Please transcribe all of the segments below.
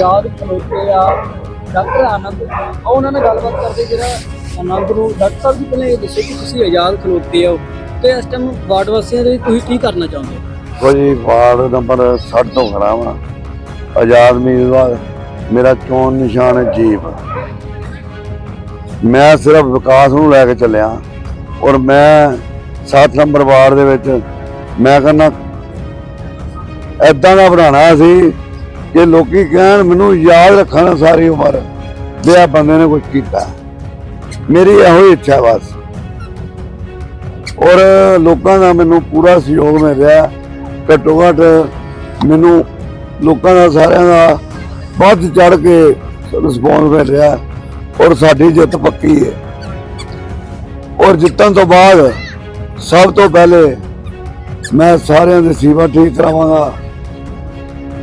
ਆਜ਼ਾਦ ਖਲੋਤੇ ਆ, ਡਾਕਟਰ ਆਨੰਦ ਆਓ ਉਹਨਾਂ ਨਾਲ ਗੱਲਬਾਤ ਕਰਦੇ ਜਿਹੜਾ ਆਨੰਦ ਨੂੰ ਡਾਕਟਰ ਸਾਹਿਬ ਜੀ ਪਹਿਲਾਂ ਇਹ ਦੱਸੋ ਕਿ ਤੁਸੀਂ ਆਜ਼ਾਦ ਖਲੋਤੇ ਹੋ ਤੇ ਇਸ ਟਾਈਮ ਵਾਰਡ ਵਾਸੀਆਂ ਦੇ ਤੁਸੀਂ ਕੀ ਕਰਨਾ ਚਾਹੁੰਦੇ ਹੋ? ਕੋਈ ਵਾਰਡ ਨੰਬਰ 60 ਤੋਂ ਖੜਾ ਵਾਂ। ਆਜ਼ਾਦ ਉਮੀਦਵਾਰ ਮੇਰਾ ਚੋਣ ਨਿਸ਼ਾਨ ਹੈ ਜੀਪ ਮੈਂ ਸਿਰਫ ਵਿਕਾਸ ਨੂੰ ਲੈ ਕੇ ਚੱਲਿਆ ਔਰ ਮੈਂ 7 ਨੰਬਰ ਵਾਰਡ ਦੇ ਵਿੱਚ ਮੈਂ ਕਹਿੰਦਾ ਐਦਾਂ ਦਾ ਬਣਾਉਣਾ ਸੀ ਕਿ ਲੋਕੀ ਕਹਿਣ, ਮੈਨੂੰ ਯਾਦ ਰੱਖਣ ਸਾਰੀ ਉਮਰ ਵੀ ਆਹ ਬੰਦੇ ਨੇ ਕੁਝ ਕੀਤਾ। ਮੇਰੀ ਇਹੋ ਹੀ ਇੱਛਾ ਬਸ। ਔਰ ਲੋਕਾਂ ਦਾ ਮੈਨੂੰ ਪੂਰਾ ਸਹਿਯੋਗ ਮਿਲ ਰਿਹਾ ਘੱਟੋ ਘੱਟ ਮੈਨੂੰ ਲੋਕਾਂ ਦਾ ਸਾਰਿਆਂ ਦਾ ਵੱਧ ਚੜ ਕੇ ਰਿਸਪੌਂਸ ਮਿਲ ਰਿਹਾ ਔਰ ਸਾਡੀ ਜਿੱਤ ਪੱਕੀ ਹੈ। ਔਰ ਜਿੱਤਣ ਤੋਂ ਬਾਅਦ ਸਭ ਤੋਂ ਪਹਿਲੇ ਮੈਂ ਸਾਰਿਆਂ ਦੀ ਸੇਵਾ ਠੀਕ ਕਰਾਵਾਂਗਾ।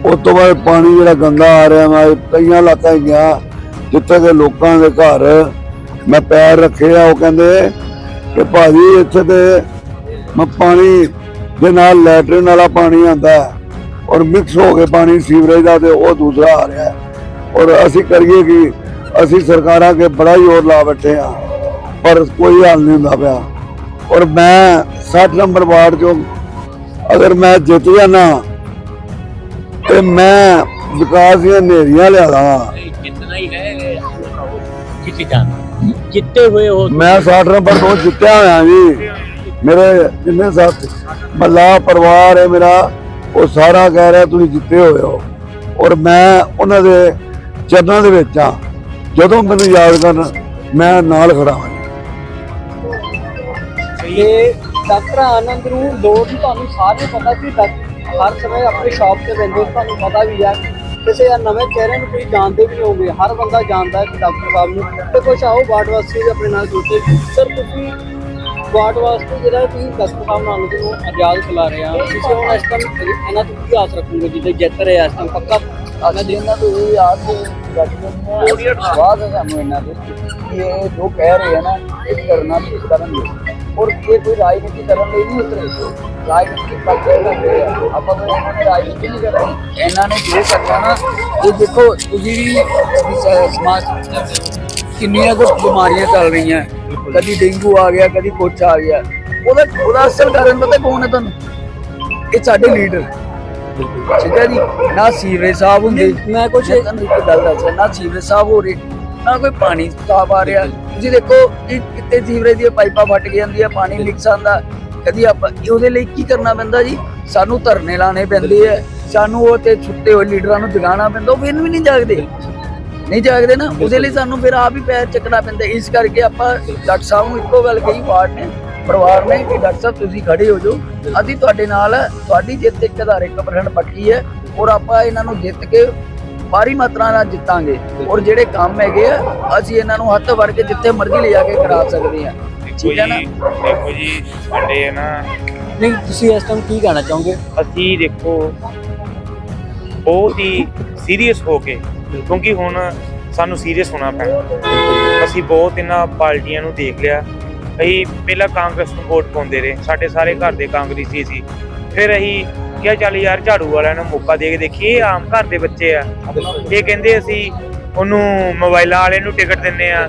ਉਸ ਤੋਂ ਬਾਅਦ ਪਾਣੀ ਜਿਹੜਾ ਗੰਦਾ ਆ ਰਿਹਾ ਮੈਂ ਕਈਆਂ ਇਲਾਕਿਆਂ 'ਚ ਗਿਆ ਜਿੱਥੇ ਦੇ ਲੋਕਾਂ ਦੇ ਘਰ ਮੈਂ ਪੈਰ ਰੱਖੇ ਆ, ਉਹ ਕਹਿੰਦੇ ਕਿ ਭਾਜੀ ਇੱਥੇ ਤੇ ਮੈਂ ਪਾਣੀ ਦੇ ਨਾਲ ਲੈਟਰਨ ਵਾਲਾ ਪਾਣੀ ਆਂਦਾ ਔਰ ਮਿਕਸ ਹੋ ਕੇ ਪਾਣੀ ਸੀਵਰੇਜ ਦਾ ਤੇ ਉਹ ਦੂਸਰਾ ਆ ਰਿਹਾ ਔਰ ਅਸੀਂ ਕਰੀਏ ਕਿ? ਅਸੀਂ ਸਰਕਾਰਾਂ ਕੇ ਬੜਾ ਹੀ ਹੋਰ ਲਾ ਬੈਠੇ ਆ, ਪਰ ਕੋਈ ਹੱਲ ਨਹੀਂ ਹੁੰਦਾ ਪਿਆ। ਔਰ ਮੈਂ 60 ਨੰਬਰ ਵਾਰਡ ਚੋਂ ਅਗਰ ਮੈਂ ਜਿੱਤ ਜਾਣਾ ਤੇ ਮੈਂ ਵਿਕਾਸ ਦੀਆਂ ਨੇਰੀਆਂ ਲਿਆ ਦਾਂਗਾ ਜਿੱਤਣਾ ਹੀ ਹੈ ਜਿੱਤ ਜਾਣਾ। ਜਿੱਤੇ ਹੋਏ ਹੋ ਮੈਂ 60 ਨੰਬਰ ਤੋਂ ਜਿੱਤਿਆ ਹੋਇਆ ਜੀ। ਮੇਰੇ ਜਿੰਨੇ ਸਾਥ ਮੱਲਾ ਪਰਿਵਾਰ ਹੈ ਮੇਰਾ ਉਹ ਸਾਰਾ ਕਹਿ ਰਿਹਾ ਤੁਸੀਂ ਜਿੱਤੇ ਹੋਏ ਹੋ। ਔਰ ਮੈਂ ਉਹਨਾਂ ਦੇ ਚਰਨਾਂ ਦੇ ਵਿੱਚ ਆ ਜਦੋਂ ਮੈਨੂੰ ਯਾਦ ਕਰਨ ਮੈਂ ਨਾਲ ਖੜਾ ਹਾਂ। ਤੇ ਡਾਕਟਰ ਆਨੰਦ ਨੂੰ ਲੋੜ ਤੁਹਾਨੂੰ ਸਾਰੇ ਪਤਾ ਕਿ ਡਾਕ- ਹਰ ਸਮੇਂ ਆਪਣੇ ਸ਼ਾਪ ਤੇ ਹੋ, ਤੁਹਾਨੂੰ ਪਤਾ ਵੀ ਆ ਕਿਸੇ ਆ ਨਵੇਂ ਚਿਹਰੇ ਨੂੰ ਕੋਈ ਜਾਣਦੇ ਵੀ ਹੋਗੇ ਹਰ ਬੰਦਾ ਜਾਣਦਾ ਹੈ ਡਾਕਟਰ ਸਾਹਿਬ ਨੂੰ। ਤੇ ਕੁਛ ਆਓ ਵਾਰਡ ਵਾਸੀ ਵੀ ਆਪਣੇ ਨਾਲ ਜੁੜਦੇ। ਸਰ ਤੁਸੀਂ ਵਾਰਡ ਵਾਸਤੇ ਜਿਹੜਾ ਤੁਸੀਂ ਡਾਕਟਰ ਸਾਹਿਬ ਨਾਲ ਨੂੰ ਆਜ਼ਾਦ ਖਿਲਾ ਰਹੇ ਆ ਤੁਸੀਂ ਹੁਣ ਇਸ ਟਾਈਮ ਇਹਨਾਂ ਤੋਂ ਕੀ ਆਸ ਰੱਖੋਗੇ? ਜਿੱਦੇ ਜਿੱਤ ਰਹੇ ਆ ਇਸ ਟਾਈਮ ਪੱਕਾ ਅਸੀਂ ਇਹਨਾਂ ਤੋਂ ਇਹ ਆਸ ਰੱਖਦੇ ਹਾਂ ਵਿਸ਼ਵਾਸ ਹੈ ਸਾਨੂੰ ਇਹਨਾਂ ਕਿ ਇਹ ਜੋ ਕਹਿ ਰਹੇ ਹਨ ਨਾ ਇਹ ਕਰਨਾ ਵੀ ਕਰਨਗੇ ਔਰ ਇਹ ਕੋਈ ਰਾਜਨੀਤੀ ਕਰਨ ਲਈ ਨਹੀਂ ਉਤਰੇ। ਰਾਜਨੀਤੀ ਕਰਦੇ ਆ। ਆਪਾਂ ਕੋਈ ਇਹਨਾਂ ਰਾਜਨੀਤੀ ਨਹੀਂ ਕਰਨੀ ਇਹਨਾਂ ਨੇ ਜੋ ਕਰਨਾ ਨਾ ਇਹ ਦੇਖੋ ਤੁਸੀਂ ਵੀ ਸਮਾਜ ਕਿੰਨੀਆਂ ਕੁ ਬਿਮਾਰੀਆਂ ਚੱਲ ਰਹੀਆਂ। ਕਦੀ ਡੇਂਗੂ ਆ ਗਿਆ ਕਦੀ ਕੁਛ ਆ ਗਿਆ। ਉਹਦਾ ਉਹਦਾ ਅਸਲ ਕਾਰਨ ਪਤਾ ਕੌਣ ਹੈ ਤੁਹਾਨੂੰ? ਇਹ ਸਾਡੇ ਲੀਡਰ। ਠੀਕ ਹੈ ਜੀ? ਨਾ ਸੀਵਰੇਜ ਸਾਫ਼ ਹੁੰਦੇ। ਮੈਂ ਕੁਛ ਮੈਂ ਤੁਹਾਨੂੰ ਇੱਕ ਗੱਲ ਦੱਸਾਂ ਨਾ ਸੀਵਰੇਜ ਸਾਫ਼ ਹੋ ਰਹੇ ਨਾ ਕੋਈ ਪਾਣੀ ਸਾਫ਼ ਆ ਰਿਹਾ। ਤੁਸੀਂ ਦੇਖੋ ਕਿ ਕਿਤੇ ਸੀਵਰੇਜ ਦੀਆਂ ਪਾਈਪਾਂ ਫਟ ਜਾਂਦੀਆਂ ਪਾਣੀ ਮਿਕਸ ਆਂਦਾ ਕਦੀ ਆਪਾਂ ਉਹਦੇ ਲਈ ਕੀ ਕਰਨਾ ਪੈਂਦਾ ਜੀ? ਸਾਨੂੰ ਧਰਨੇ ਲਾਣੇ ਪੈਂਦੇ ਆ। ਸਾਨੂੰ ਉਹ ਤੇ ਸੁੱਤੇ ਹੋਏ ਲੀਡਰਾਂ ਨੂੰ ਜਗਾਉਣਾ ਪੈਂਦਾ ਉਹ ਫਿਰ ਵੀ ਨਹੀਂ ਜਾਗਦੇ। ਨਹੀਂ ਜਾਗਦੇ ਨਾ ਉਹਦੇ ਲਈ ਸਾਨੂੰ ਫਿਰ ਆਪ ਹੀ ਪੈਰ ਚੱਕਣਾ ਪੈਂਦਾ। ਇਸ ਕਰਕੇ ਆਪਾਂ ਡਾਕਟਰ ਸਾਹਿਬ ਨੂੰ ਇੱਕੋ ਗੱਲ ਕਹੀ ਵਾਰਡ ਨੇ ਪਰਿਵਾਰ ਨੇ ਕਿ ਡਾਕਟਰ ਸਾਹਿਬ ਤੁਸੀਂ ਖੜੇ ਹੋ ਜਾਓ। ਅਸੀਂ ਤੁਹਾਡੇ ਨਾਲ ਤੁਹਾਡੀ ਜਿੱਤ ਇੱਕ ਹਜ਼ਾਰ ਇੱਕ percent ਪੱਕੀ ਹੈ। ਔਰ ਆਪਾਂ ਇਹਨਾਂ ਨੂੰ ਜਿੱਤ ਕੇ ਭਾਰੀ ਮਾਤਰਾ ਨਾਲ ਜਿੱਤਾਂਗੇ। ਔਰ ਜਿਹੜੇ ਕੰਮ ਹੈਗੇ ਆ ਅਸੀਂ ਇਹਨਾਂ ਨੂੰ ਹੱਥ ਵੜ ਕੇ ਜਿੱਥੇ ਮਰਜ਼ੀ ਲੈ ਜਾ ਕੇ ਕਰਾ ਸਕਦੇ ਦੇਖੋ ਠੀਕ ਹੈ ਨਾ? ਦੇਖੋ ਜੀ ਸਾਡੇ ਨਾ ਨਹੀਂ ਤੁਸੀਂ ਇਸ ਟਾਈਮ ਕੀ ਕਹਿਣਾ ਚਾਹੋਗੇ? ਅਸੀਂ ਦੇਖੋ ਬਹੁਤ ਹੀ ਸੀਰੀਅਸ ਹੋ ਕੇ ਕਿਉਂਕਿ ਹੁਣ ਸਾਨੂੰ ਸੀਰੀਅਸ ਹੋਣਾ ਪੈਣਾ। ਅਸੀਂ ਬਹੁਤ ਇਹਨਾਂ ਪਾਰਟੀਆਂ ਨੂੰ ਦੇਖ ਲਿਆ। ਅਸੀਂ ਪਹਿਲਾਂ ਕਾਂਗਰਸ ਨੂੰ ਵੋਟ ਪਾਉਂਦੇ ਰਹੇ ਸਾਡੇ ਸਾਰੇ ਘਰ ਦੇ ਕਾਂਗਰਸੀ ਸੀ। ਫਿਰ ਅਸੀਂ ਕਿਹਾ ਚੱਲ ਯਾਰ ਝਾੜੂ ਵਾਲਿਆਂ ਨੂੰ ਮੌਕਾ ਦੇ ਕੇ ਦੇਖੀਏ ਆਮ ਘਰ ਦੇ ਬੱਚੇ ਆ। ਇਹ ਕਹਿੰਦੇ ਅਸੀਂ ਉਹਨੂੰ ਮੋਬਾਈਲਾਂ ਵਾਲੇ ਨੂੰ ਟਿਕਟ ਦਿੰਨੇ ਆ,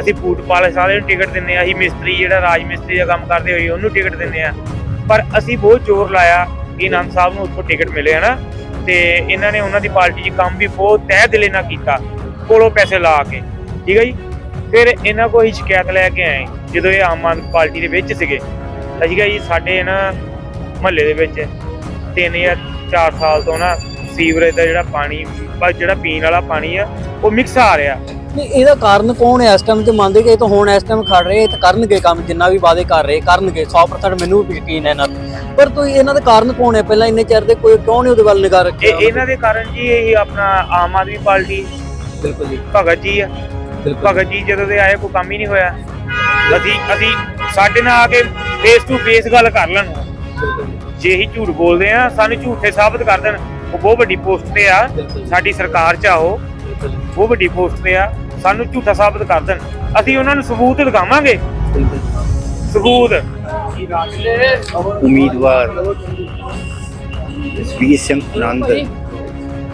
ਅਸੀਂ ਫੂਡ ਪਾਲਿਸ਼ ਵਾਲੇ ਨੂੰ ਟਿਕਟ ਦਿੰਨੇ ਆ, ਅਸੀਂ ਮਿਸਤਰੀ ਜਿਹੜਾ ਰਾਜ ਮਿਸਤਰੀ ਦਾ ਕੰਮ ਕਰਦੇ ਹੋਈ ਉਹਨੂੰ ਟਿਕਟ ਦਿੰਨੇ ਆ। ਪਰ ਅਸੀਂ ਬਹੁਤ ਜ਼ੋਰ ਲਾਇਆ ਕਿ ਆਨੰਦ ਸਾਹਿਬ ਨੂੰ ਉੱਥੋਂ ਟਿਕਟ ਮਿਲੇ, ਹਨਾ? ਤੇ ਇਹਨਾਂ ਨੇ ਉਹਨਾਂ ਦੀ ਪਾਰਟੀ 'ਚ ਕੰਮ ਵੀ ਬਹੁਤ ਤਹਿ ਦਿਲੇ ਨਾਲ ਕੀਤਾ, ਕੋਲੋਂ ਪੈਸੇ ਲਾ ਕੇ, ਠੀਕ ਹੈ ਜੀ? ਫਿਰ ਇਹਨਾਂ ਕੋਲ ਹੀ ਸ਼ਿਕਾਇਤ ਲੈ ਕੇ ਆਏ, ਜਦੋਂ ਇਹ ਆਮ ਆਦਮੀ ਪਾਰਟੀ ਦੇ ਵਿੱਚ ਸੀਗੇ। ਅਸੀਂ ਕਿਹਾ ਜੀ, ਸਾਡੇ ਨਾ ਮਹੱਲੇ ਦੇ ਵਿੱਚ ਤਿੰਨ ਜਾਂ ਚਾਰ ਸਾਲ ਤੋਂ ਨਾ ਸੀਵਰੇਜ ਦਾ ਜਿਹੜਾ ਪਾਣੀ ਬਸ ਜਿਹੜਾ ਪੀਣ ਵਾਲਾ ਪਾਣੀ ਆ ਉਹ ਮਿਕਸ ਆ ਰਿਹਾ। ਨਹੀਂ ਇਹਦਾ ਕਾਰਨ ਕੌਣ ਹੈ? ਇਸ ਟਾਈਮ ਤੇ ਮੰਨਦੇ ਕਿ ਇਹ ਤਾਂ ਹੁਣ ਇਸ ਟਾਈਮ ਖੜ ਰਹੇ ਇਹ ਤਾਂ ਕਰਨਗੇ ਕੰਮ ਜਿੰਨਾ ਵੀ ਵਾਅਦੇ ਕਰ ਰਹੇ ਕਰਨਗੇ 100% ਮੈਨੂੰ ਵੀ ਯਕੀਨ ਹੈ ਤੇ। ਪਰ ਤੁਸੀਂ ਇਹਨਾਂ ਦਾ ਕਾਰਨ ਕੌਣ ਹੈ? ਪਹਿਲਾਂ ਇੰਨੇ ਚਿਰ ਦੇ ਕੋਈ ਕਿਉਂ ਨਹੀਂ ਉਹਦੇ ਵੱਲ ਨਿਗਾਹ ਇਹ ਇਹਨਾਂ ਦੇ ਕਾਰਨ ਜੀ ਇਹ ਆਪਣਾ ਆਮ ਆਦਮੀ ਪਾਰਟੀ ਬਿਲਕੁਲ ਜੀ। ਭਗਤ ਜੀ ਆ। ਭਗਤ ਜੀ ਜਦੋਂ ਦੇ ਆਏ ਕੋਈ ਕੰਮ ਹੀ ਨਹੀਂ ਹੋਇਆ। ਅਸੀਂ ਅਸੀਂ ਸਾਡੇ ਨਾਲ ਆ ਕੇ ਫੇਸ ਟੂ ਫੇਸ ਗੱਲ ਕਰ ਲੈਣ। ਜੇ ਹੀ ਝੂਠ ਬੋਲਦੇ ਆ ਸਾਨੂੰ ਝੂਠੇ ਸਾਬਤ ਕਰ ਦੇਣ। ਉਹ ਬਹੁਤ ਵੱਡੀ ਪੋਸਟ ਤੇ ਆ। ਸਾਡੀ ਸਰਕਾਰ ਚ ਆ ਉਹ। ਬਹੁਤ ਵੱਡੀ ਪੋਸਟ ਤੇ ਆ। ਸਾਨੂੰ ਝੂਠਾ ਸਾਬਤ ਕਰ ਦੇਣ। ਅਸੀਂ ਉਹਨਾਂ ਨੂੰ ਸਬੂਤ ਦਿਖਾਵਾਂਗੇ। ਸਬੂਤ। ਉਮੀਦਵਾਰ ਸਿੰਘ ਆਨੰਦ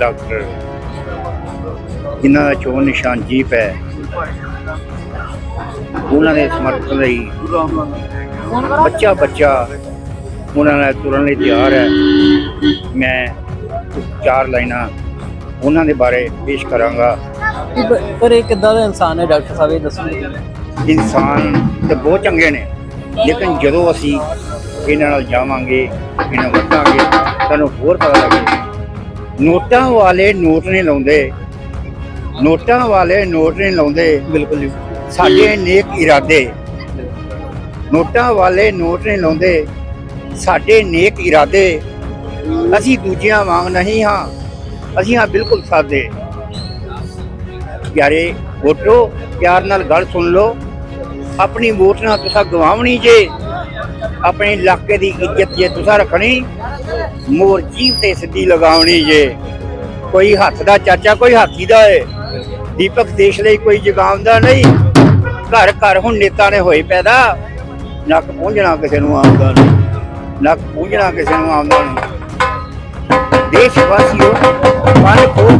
ਡਾਕਟਰ। ਜਿਨ੍ਹਾਂ ਦਾ ਚੋਣ ਨਿਸ਼ਾਨ ਜੀਪ ਹੈ। ਉਹਨਾਂ ਦੇ ਸਮਰਥਨ ਲਈ ਬੱਚਾ ਬੱਚਾ ਉਹਨਾਂ ਨਾਲ ਤੁਰਨ ਲਈ ਤਿਆਰ ਹੈ। ਮੈਂ ਚਾਰ ਲਾਈਨਾਂ ਉਹਨਾਂ ਦੇ ਬਾਰੇ ਪੇਸ਼ ਕਰਾਂਗਾ। ਪਰ ਇਹ ਕਿੱਦਾਂ ਦਾ ਇਨਸਾਨ ਹੈ ਡਾਕਟਰ ਸਾਹਿਬ ਇਹ ਦੱਸੋ ਇਨਸਾਨ ਤੇ ਬਹੁਤ ਚੰਗੇ ਨੇ ਲੇਕਿਨ ਜਦੋਂ ਅਸੀਂ ਇਹਨਾਂ ਨਾਲ ਜਾਵਾਂਗੇ ਇਹਨਾਂ ਵਰਤਾਂਗੇ ਸਾਨੂੰ ਹੋਰ ਪਤਾ ਲੱਗੇ। ਨੋਟਾਂ ਵਾਲੇ ਨੋਟ ਨਹੀਂ ਲਾਉਂਦੇ। ਨੋਟਾਂ ਵਾਲੇ ਨੋਟ ਨਹੀਂ ਲਾਉਂਦੇ। ਬਿਲਕੁਲ ਜੀ। ਸਾਡੇ ਨੇਕ ਇਰਾਦੇ। ਨੋਟਾਂ ਵਾਲੇ ਨੋਟ ਨਹੀਂ ਲਾਉਂਦੇ। ਸਾਡੇ ਨੇਕ ਇਰਾਦੇ, ਅਸੀਂ ਦੂਜਿਆਂ ਵਾਂਗ ਨਹੀਂ ਹਾਂ, ਅਸੀਂ ਹਾਂ ਬਿਲਕੁਲ ਸਾਦੇ। ਪਿਆਰੇ ਵੋਟੋ ਪਿਆਰ ਨਾਲ ਗੱਲ ਸੁਣ ਲਓ। ਆਪਣੀ ਵੋਟ ਨਾਲ ਤੁਸੀਂ ਗਵਾਵਣੀ ਜੇ, ਆਪਣੇ ਇਲਾਕੇ ਦੀ ਇੱਜ਼ਤ ਜੇ ਤੁਸੀਂ ਰੱਖਣੀ, ਮੋਰ ਜੀਵ ਤੇ ਸਿੱਧੀ ਲਗਾਉਣੀ ਜੇ। ਕੋਈ ਹੱਥ ਦਾ ਚਾਚਾ, ਕੋਈ ਹਾਥੀ ਦਾ ਏ। ਦੀਪਕ ਦੇਸ਼ ਲਈ ਕੋਈ ਜਗਾਉਂਦਾ ਨਹੀਂ। ਘਰ ਘਰ ਹੁਣ ਨੇਤਾ ਨੇ ਹੋਏ ਪੈਦਾ, ਨੱਕ ਪੂੰਝਣਾ ਕਿਸੇ ਨੂੰ ਆਉਂਦਾ ਨਹੀਂ। ਨੱਕ ਪੂੰਝਣਾ ਕਿਸੇ ਨੂੰ ਆਉਂਦਾ ਨਹੀਂ। ਦੇਸ਼ ਵਾਸੀਓ ਮਨ ਖੋਲ